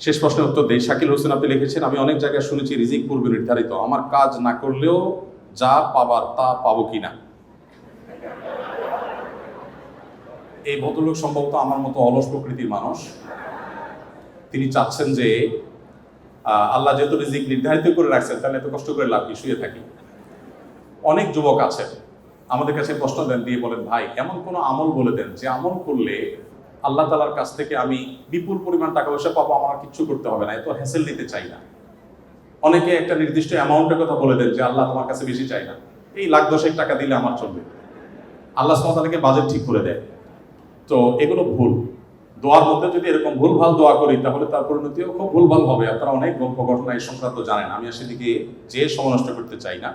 শেষ প্রশ্নের উত্তর দেই। শাকিল হোসেন আপনি লিখেছেন, আমি অনেক জায়গায় শুনেছি রিজিক পূর্বে নির্ধারিত। আমার কাজ না করলেও যা পাবার তা পাবো কিনা? এই ভদ্রলোক সম্ভবত আমার মতো অলস প্রকৃতির মানুষ। তিনি চাচ্ছেন যে আল্লাহ যেহেতু রিজিক নির্ধারিত করে রাখছেন, তাহলে এত কষ্ট করে লাভ কি? শুয়ে থাকি। অনেক যুবক আছে আমাদের কাছে প্রশ্ন দেন, দিয়ে বলেন, ভাই, এমন কোনো আমল বলে দেন যে আমল করলে আল্লাহ তালার কাছ থেকে আমি বিপুল পরিমাণ টাকা পয়সা পাবো, আমার কিচ্ছু করতে হবে না। এত হ্যাসেল নিতে চাই না। অনেকে একটা নির্দিষ্ট অ্যামাউন্টের কথা বলে দেন যে, আল্লাহ তোমার কাছে বেশি চাই না। এই লাখ দশেক টাকা দিলে আমার চলবে। আল্লাহ সালাকে বাজেট ঠিক করে দেয়। তো এগুলো ভুল। দোয়ার মধ্যে যদি এরকম ভুলভাল দোয়া করি, তাহলে তার পরিণতিও খুব ভুলভাল হবে। আপনারা অনেক গল্প ঘটনা এই সংক্রান্ত জানেন। আমি আর সেদিকে যে সময় নষ্ট করতে চাই না।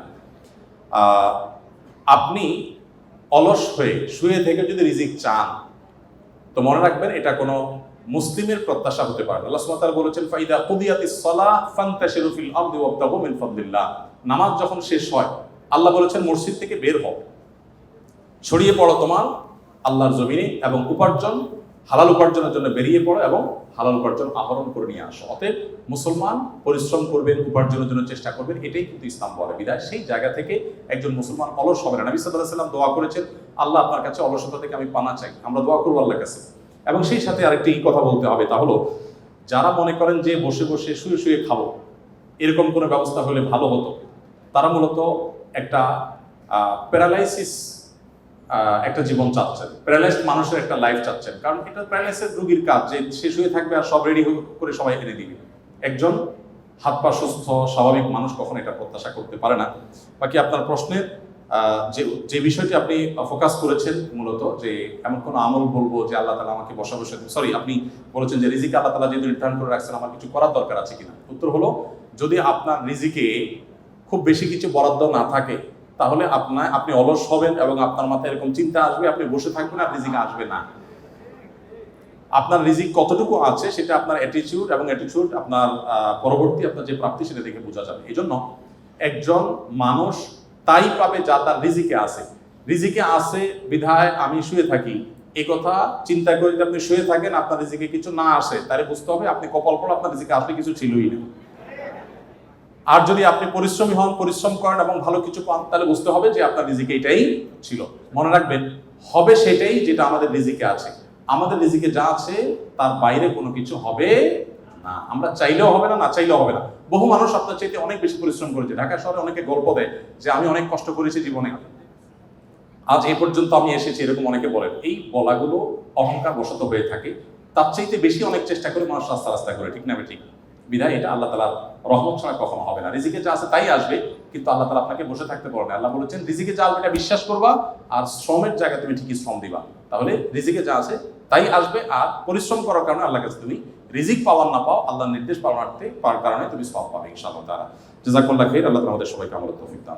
আপনি অলস হয়ে শুয়ে থেকে যদি রিজিক চান তো মনে রাখবেন, এটা কোনো মুসলিমের প্রত্যাশা হতে পারে। আল্লাহ সুবহানাহু বলেছেন, ফাইদা কুদিয়াতিস সলা ফান্তাশিরু ফিল আরদি ওয়াবতাগু মিন ফাদলিল্লাহ। নামাজ যখন শেষ হয়, আল্লাহ বলেছেন, মসজিদ থেকে বের হও। ছড়িয়ে পড়ো তোমার আল্লাহর জমিনে এবং উপার্জন, হালাল উপার্জনের জন্য বেরিয়ে পড়ো এবং হালাল উপার্জন আহরণ করে নিয়ে আসো। অতএব মুসলমান পরিশ্রম করবেন, উপার্জনের জন্য চেষ্টা করবেন, এটাই কিন্তু ইসলাম বলে। বিদায়, সেই জায়গা থেকে একজন মুসলমান অলস হবে না। নবী সাল্লাহ দোয়া করেছেন, আল্লাহ আপনার কাছে অলসতা থেকে আমি পানা চাই, আমরা দোয়া করব আল্লাহর কাছে। এবং সেই সাথে আরেকটি কথা বলতে হবে, তা হলো, যারা মনে করেন যে বসে বসে শুয়ে শুয়ে খাব, এরকম কোনো ব্যবস্থা হলে ভালো হতো। তারা মূলত একটা প্যারালাইসিস একটা জীবন চাচ্ছেন। প্যারালাইসড মানুষের একটা লাইফ চাচ্ছেন। কারণ এটা প্যারালাইসিস রোগীর কাজ, যে সে শুয়ে থাকবে আর সব রেডি করে সবাই এনে দিবে। একজন হাত পা সুস্থ, স্বাভাবিক মানুষ কখনো এটা প্রত্যাশা করতে পারে না। বাকি আপনার প্রশ্নের যে যে বিষয়টি আপনি ফোকাস করেছেন মূলত যে, এমন কোনো আমল বলব যে আল্লাহ তালা আমাকে বসা বসে সরি আপনি বলেছেন যে রিজিক আল্লাহ তালা যেহেতু নির্ধারণ করে রাখছেন, আমার কিছু করার দরকার আছে কিনা? উত্তর হলো, যদি আপনার রিজিকে খুব বেশি কিছু বরাদ্দ না থাকে, তাহলে আপনার আপনি অলস হবেন এবং আপনার মাথায় এরকম চিন্তা আসবে, আপনি বসে থাকবেন আর রিজিক আসবে না। আপনার রিজিক কতটুকু আছে সেটা আপনার অ্যাটিচিউড এবং অ্যাটিচিউড আপনার পরবর্তী আপনার যে প্রাপ্তি সেটা দেখে বোঝা যাবে। এই জন্য একজন মানুষ তাই পাবে যা তার রিজিকে আছে। রিজিকে আছে বিধায় আমি শুয়ে থাকি। এই কথা চিন্তা করে যদি আপনি শুয়ে থাকেন, আপনার রিজিকে কিছু না আসে, তাহলে বুঝতে হবে আপনি কপাল পড়া, আপনার রিজিকে আসলে কিছু ছিলই না। আর যদি আপনি পরিশ্রমী হন, পরিশ্রম করেন এবং ভালো কিছু পান, তাহলে বুঝতে হবে যে আপনার রিজিকে এটাই ছিল। মনে রাখবেন, হবে সেটাই যেটা আমাদের রিজিকে আছে। আমাদের রিজিকে যা আছে, তার বাইরে কোনো কিছু হবে না। আমরা চাইলেও হবে না না চাইলেও হবে না। বহু মানুষ আপনার চাইতে অনেক বেশি পরিশ্রম করেছে। ঢাকা শহরে অনেকে গল্প দেয় যে, আমি অনেক কষ্ট করেছি জীবনে। আজ এই পর্যন্ত আমি এসেছি, এরকম অনেকে বলেন। এই বলাগুলো অহংকার বশত হয়ে থাকে। তার চাইতে বেশি অনেক চেষ্টা করে মানুষ রাস্তা রাস্তা করে, ঠিক না ঠিক। বিধায় এটা আল্লাহ তালার রহমত ছাড়া কখনো হবে না। রিজিকে যা আছে তাই আসবে, কিন্তু আল্লাহ তালা আপনাকে বসে থাকতে পারবে আল্লাহ বলেছেন, রিজিকে যা আসবে এটা বিশ্বাস করবা, আর শ্রমের জায়গায় তুমি ঠিকই শ্রম দিবা। তাহলে রিজিকে যা আছে তাই আসবে আর পরিশ্রম করার কারণে আল্লাহ কাছে তুমি রিজিক পাওয়ার না পাও, আল্লাহর নির্দেশ পাওয়ার কারণে তুমি সব পাবে ইনশাআল্লাহ তারা জাজাকুল্লাহ খেয়ে আল্লাহ তোমাদের সবাইকে আমল তৌফিক দান